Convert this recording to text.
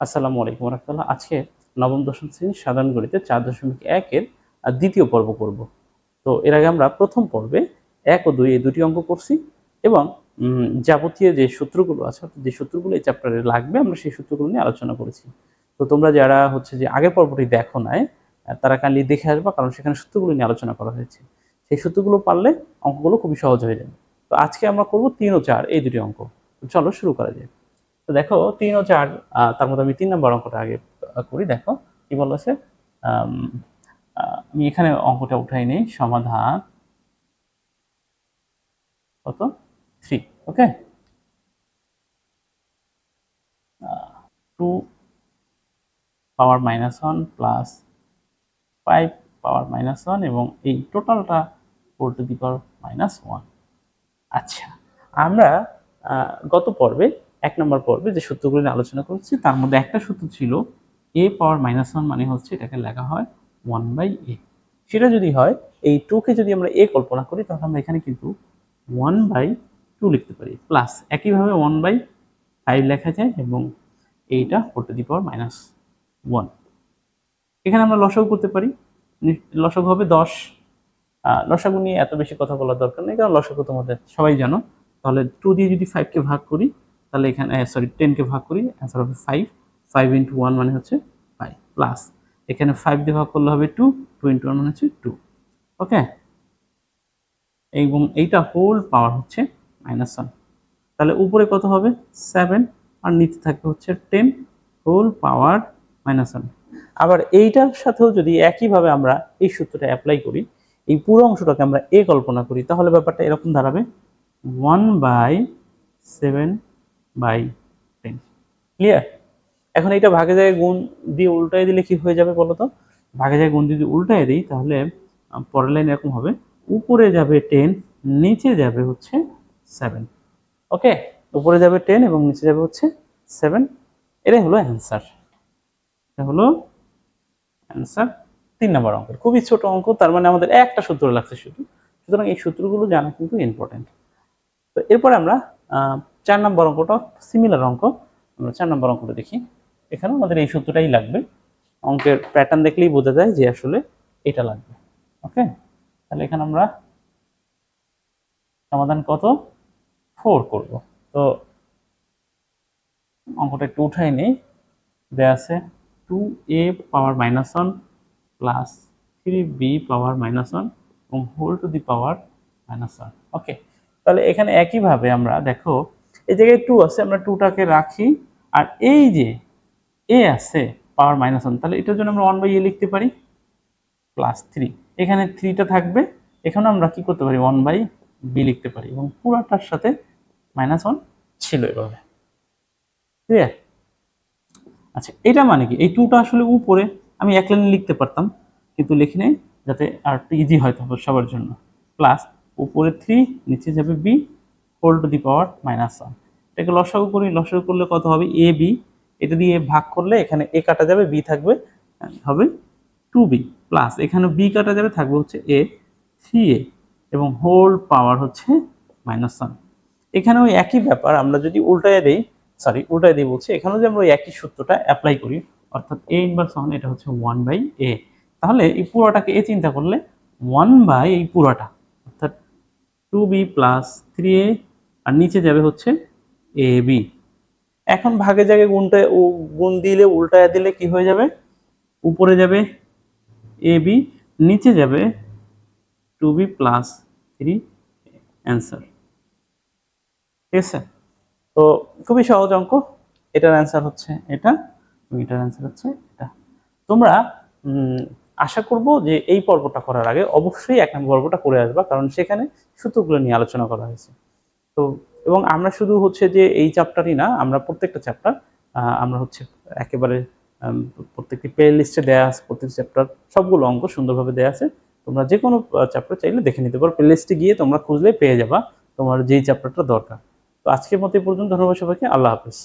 আসসালামু আলাইকুম রহমতুল্লাহ আজকে নবম, দশম শ্রেণির সাধারণ গণিতে চার দশমিক একের দ্বিতীয় পর্ব করব। তো এর আগে আমরা প্রথম পর্বে এক ও দুই এই দুটি অঙ্ক করছি এবং যাবতীয় যে সূত্রগুলো আছে, অর্থাৎ যে সূত্রগুলো এই চ্যাপ্টারে লাগবে, আমরা সেই সূত্রগুলো নিয়ে আলোচনা করেছি। তো তোমরা যারা হচ্ছে যে আগের পর্বটি দেখো নাই তারা কালি দেখে আসবা, কারণ সেখানে সূত্রগুলো নিয়ে আলোচনা করা হয়েছে। সেই সূত্রগুলো পারলে অঙ্কগুলো খুবই সহজ হয়ে যাবে। তো আজকে আমরা করব তিন ও চার, এই দুটি অঙ্ক। চলো শুরু করা যায় তো দেখো তিন ও চার তার মধ্যে আমি তিন নম্বর অঙ্কটা আগে করি দেখো কি বলেছে? আম, এখানে অঙ্কটা উঠাই নেই সমাধান কত? Three okay? Two power minus one plus five power minus one এবং এই টোটালটা four to the power minus one. আচ্ছা আমরা গত পর্বে এক নম্বর পর্বে যে সূত্রগুলো নিয়ে আলোচনা করছি, তার মধ্যে একটা সূত্র ছিল এ পাওয়ার মাইনাস ওয়ান মানে হচ্ছে এটাকে লেখা হয় ওয়ান বাই এ সেটা যদি হয়, এই টুকে যদি আমরা এ কল্পনা করি, তাহলে আমরা এখানে কিন্তু ওয়ান বাই টু লিখতে পারি। প্লাস একইভাবে ওয়ান বাই ফাইভ লেখা যায় এবং এইটা four to the power minus one এখানে আমরা লসাগু করতে পারি। লসাগু হবে দশ। লসাগু নিয়ে এত বেশি কথা বলার দরকার নেই, কারণ লসাগু তোমাদের সবাই জানো। তাহলে টু দিয়ে যদি ফাইভকে ভাগ করি তাহলে এখানে সরি টেনকে ভাগ করি অ্যান্সার হবে ফাইভ ফাইভ ইন্টু ওয়ান মানে হচ্ছে ফাইভ প্লাস এখানে ফাইভ দিয়ে ভাগ করলে হবে টু টু ইন্টু ওয়ান মানে হচ্ছে টু ওকে এবং এইটা হোল পাওয়ার হচ্ছে মাইনাস ওয়ান তাহলে উপরে কত হবে? সেভেন আর নিচে থাকবে হচ্ছে ten whole power minus one আবার এইটার সাথেও যদি একইভাবে আমরা এই সূত্রটা অ্যাপ্লাই করি, এই পুরো অংশটাকে আমরা এ কল্পনা করি, তাহলে ব্যাপারটা এরকম দাঁড়াবে। One by seven by ten clear এখন এটা ভাগে যায় গুণ দিয়ে উল্টায় দিলে কি হয়ে যাবে বলো তো ভাগে যায় গুণ যদি উল্টায় দিই, তাহলে পরের লাইন এরকম হবে। উপরে যাবে টেন নিচে যাবে হচ্ছে সেভেন ওকে উপরে যাবে টেন এবং নিচে যাবে হচ্ছে সেভেন এটাই হলো অ্যান্সার এটা হলো অ্যান্সার তিন নম্বর অঙ্কের। খুবই ছোট অঙ্ক, তার মানে আমাদের একটা সূত্র লাগছে শুধু। সুতরাং এই সূত্রগুলো জানা কিন্তু ইম্পর্টেন্ট তো এরপরে আমরা চার নম্বর অঙ্কটা সিমিলার অঙ্ক। আমরা চার নম্বর অঙ্কটা দেখি। এখানে আমাদের এই সূত্রটাই লাগবে। অঙ্কের প্যাটার্ন দেখলেই বোঝা যায় যে আসলে এটা লাগবে। ওকে তাহলে এখানে আমরা সমাধান কত? ফোর করব। তো অঙ্কটা একটু উঠাই নেই। দেয়া আছে two a power minus one plus three b power minus one এবং whole to the power minus one okay তাহলে এখানে একইভাবে আমরা, দেখো, এই জায়গায় টু আছে, আমরা টুটাকে রাখি, আর এই যে এ আছে পাওয়ার মাইনাস ওয়ান তাহলে এটার জন্য আমরা ওয়ান বাই এ লিখতে পারি প্লাস থ্রি এখানে থ্রিটা থাকবে এখানে আমরা কি করতে পারি ওয়ান বাই বি লিখতে পারি, এবং পুরাটার সাথে মাইনাস ওয়ান ছিল এভাবে। ক্লিয়ার আচ্ছা এটা মানে কি? এই টুটা আসলে উপরে, আমি এক লাইনে লিখতে পারতাম, কিন্তু লিখি নেই, যাতে আর ইজি হয় সবার জন্য। প্লাস উপরে থ্রি নিচে যাবে b whole to the power minus one এটাকে লসাগু করি, লসাগু করলে কত হবে? এ বি এটা দিয়ে ভাগ করলে এখানে এ কাটা যাবে বি থাকবে হবে টু বি প্লাস এখানে বি কাটা যাবে, থাকবে হচ্ছে এ থ্রি এ এবং হোল পাওয়ার হচ্ছে মাইনাস ওয়ান এখানে ওই একই ব্যাপার, আমরা যদি উল্টায় দেই সরি উল্টায় দিই বলছি, এখানেও যে আমরা ওই একই সূত্রটা অ্যাপ্লাই করি, অর্থাৎ এ ইনভার্স ওয়ান এটা হচ্ছে ওয়ান বাই এ তাহলে এই পুরোটাকে এ চিন্তা করলে ওয়ান বাই এই পুরোটা two b plus three a আর নিচে যাবে হচ্ছে এ বি এখন ভাগে জায়গায় গুণটা গুণ দিলে, উল্টায় দিলে কি হয়ে যাবে? উপরে যাবে এ বি নিচে যাবে two b plus three answer ঠিক আছে? তো খুবই সহজ অঙ্ক। এটার অ্যান্সার হচ্ছে এটা এটার অ্যান্সার হচ্ছে এটা। তোমরা আশা করব যে এই পর্বটা করার আগে অবশ্যই এক নম্বর পর্বটা করে আসবা, কারণ সেখানে সূত্রগুলো নিয়ে আলোচনা করা হয়েছে। তো, এবং আমরা শুধু হচ্ছে যে এই চ্যাপ্টারই না, আমরা প্রত্যেকটা চ্যাপ্টার আমরা হচ্ছে একেবারে প্রত্যেকটি প্লে লিস্টে দেওয়া আছে প্রত্যেক চ্যাপ্টার সবগুলো অঙ্ক সুন্দরভাবে দেওয়া আছে। তোমরা যে কোনো চ্যাপ্টার চাইলে দেখে নিতে পারো। প্লে লিস্টে গিয়ে তোমরা খুঁজলে পেয়ে যাবা তোমার যেই চ্যাপ্টারটা দরকার। তো আজকের মতো এই পর্যন্ত, ধন্যবাদ সবাইকে। আল্লাহ হাফেজ।